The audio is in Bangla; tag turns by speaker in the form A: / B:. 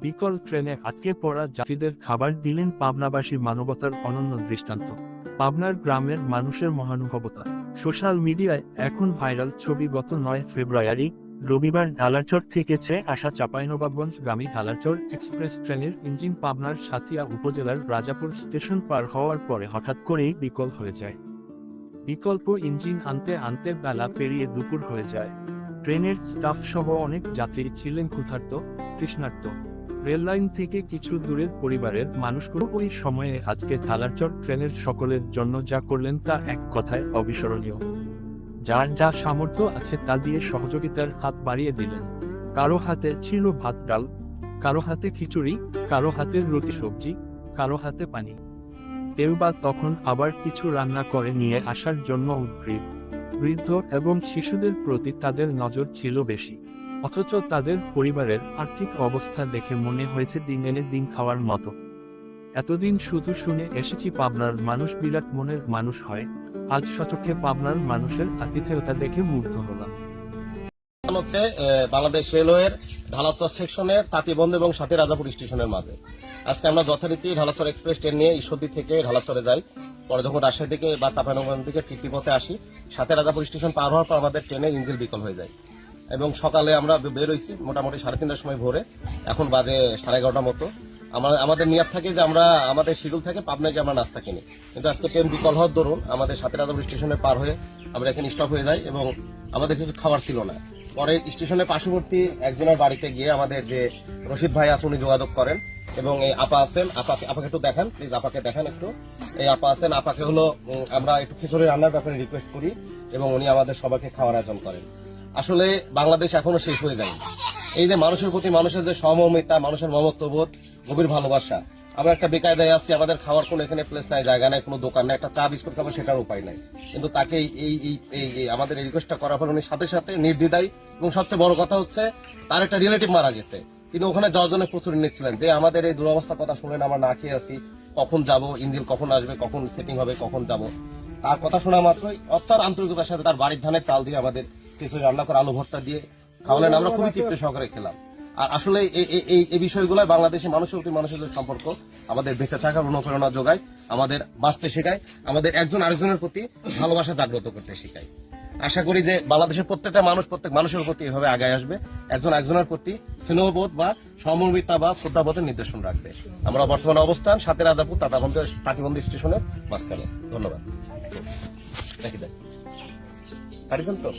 A: বিকল ট্রেনে আটকে পড়া যাত্রীদের খাবার দিলেন পাবনাবাসী মানবতার অনন্য দৃষ্টান্ত। পাবনার গ্রামের মানুষের মহানুভবতা। সোশ্যাল মিডিয়ায় এখন ভাইরাল ছবি গত নয় ফেব্রুয়ারি, রবিবার ঢালারচর থেকে ছেড়ে আসা চাঁপাইনবাবগঞ্জগামী ঢালারচর এক্সপ্রেস ট্রেনের ইঞ্জিন পাবনার সাতিয়া উপজেলার রাজাপুর স্টেশন পার হওয়ার পরে হঠাৎ করেই বিকল হয়ে যায়। বিকল্প ইঞ্জিন আনতে আনতে বেলা পেরিয়ে দুপুর হয়ে যায়। ট্রেনের স্টাফ সহ অনেক যাত্রী ছিলেন ক্ষুধার্ত, তৃষ্ণার্ত। রেললাইন থেকে কিছু দূরের পরিবারের মানুষগুলো ওই সময়ে আজকে ঢালারচর ট্রেনের সকলের জন্য যা করলেন তা এক কথায় অবিস্মরণীয়। যার যা সামর্থ্য আছে তা দিয়ে সহযোগিতার হাত বাড়িয়ে দিলেন। কারও হাতে ছিল ভাত ডাল, কারও হাতে খিচুড়ি, কারও হাতে রুটি সবজি, কারও হাতে পানি। কেউ বা তখন আবার কিছু রান্না করে নিয়ে আসার জন্য উদ্গ্রীব। বৃদ্ধ এবং শিশুদের প্রতি তাদের নজর ছিল বেশি। অথচ তাদের পরিবারের আর্থিক অবস্থা দেখে মনে হয়েছে দিন এনে দিন খাওয়ার মতো। এতদিন শুধু শুনে এসেছি পাবনার মানুষ বিরাট মনের মানুষ হয়, আজ সচক্ষে পাবনার মানুষের আতিথেয়তা দেখে মুগ্ধ হলাম।
B: হচ্ছে বাংলাদেশ রেলওয়ের ঢালাচর সেকশনের তাঁতিবন্ধ এবং সাথে রাজাপুর স্টেশনের মাঝে। আজকে আমরা যথারীতি ঢালাচর এক্সপ্রেস ট্রেন নিয়ে ঈশ্বরদী থেকে ঢালাচরে যাই। পরে যখন রাজশাহী থেকে বা চাপানগঞ্জ থেকে ফিরতি পথে আসি, সাথে রাজাপুর স্টেশন পার হওয়ার পর আমাদের ট্রেনের ইঞ্জিন বিকল হয়ে যায়। এবং সকালে আমরা বের হয়েছি মোটামুটি সাড়ে তিনটার সময় ভোরে। এখন বাজে সাড়ে এগারোটার মতো। আমাদের নিয়াত থাকে যে আমরা, আমাদের শিডিউল থাকে পাবনায় গিয়ে আমরা নাস্তা কিনি। কিন্তু আজকে ট্রেন বিকল হওয়ার দরুন আমাদের সাথে রাজাপুর স্টেশনে পার হয়ে আমরা এখানে স্টপ হয়ে যাই এবং আমাদের কিছু খাবার ছিল না। পরে স্টেশনের পার্শ্ববর্তী একজনের বাড়িতে গিয়ে আমাদের যে রশিদ ভাই আছে, উনি যোগাযোগ করেন এবং এই আপা আছেন। আপাকে আপাকে একটু দেখান প্লিজ আপাকে দেখান একটু। এই আপা আছেন, আপাকে হলো আমরা একটু খিচুড়ি রান্নার ব্যাপারে রিকোয়েস্ট করি এবং উনি আমাদের সবাইকে খাওয়ার আয়োজন করেন। আসলে বাংলাদেশ এখনও শেষ হয়ে যায়নি। এই যে মানুষের প্রতি মানুষের যে সমমিতা মানুষের মমত্ববোধ, গভীর ভালোবাসা, আমরা একটা বেকায়দায় আছি, আমাদের খাওয়ার কোনো এখানে প্লেস নাই, জায়গা নাই, কোনো দোকান নাই, একটা চা বিস্কুট খাব, সেটার উপায় নাই। কিন্তু তাকে এই এই আমাদের রিকোয়েস্টটা করার পর উনি সাথে সাথে নির্দ্বিধায় এবং সবচেয়ে বড় কথা হচ্ছে, তার একটা রিলেটিভ মারা গেছে। তিনি ওখানে যাওয়ার জন্য প্রচুর নিচ্ছিলেন যে, আমাদের এই দুরবস্থার কথা শুনেন আমরা না খেয়ে আছি, কখন যাব, ইঞ্জিন কখন আসবে, কখন সেটিং হবে, কখন যাব? তার কথা শোনা মাত্রই অত্যার আন্তরিকতার সাথে তার বাড়ির ধানের চাল দিয়ে আমাদের কিছু রান্না করে, আলু ভর্তা দিয়ে খাওয়ালেন। আমরা খুবই তৃপ্তি সহকারে খেলাম। আর আসলে এই- এই- বিষয়গুলো বাংলাদেশে মানুষের প্রতি মানুষের সম্পর্ক, আমাদের বেঁচে থাকার অনুপ্রেরণা যোগায়, আমাদের বাঁচতে শেখায়, আমাদের একজন আরেকজনের প্রতি ভালোবাসা জাগ্রত করতে শেখায়। আশা করি যে বাংলাদেশের প্রত্যেকটা মানুষ, প্রত্যেক মানুষের প্রতি এভাবে আগায় আসবে। একজন একজনের প্রতি স্নেহবোধ বা সমর্মিতা বা শ্রদ্ধাবোধের নির্দেশন রাখবে। আমরা বর্তমান অবস্থান, সাথে রাজাপুর তাতাবন্ধ তাঁতিবন্ধী স্টেশনের মাঝখানে। ধন্যবাদ। তো?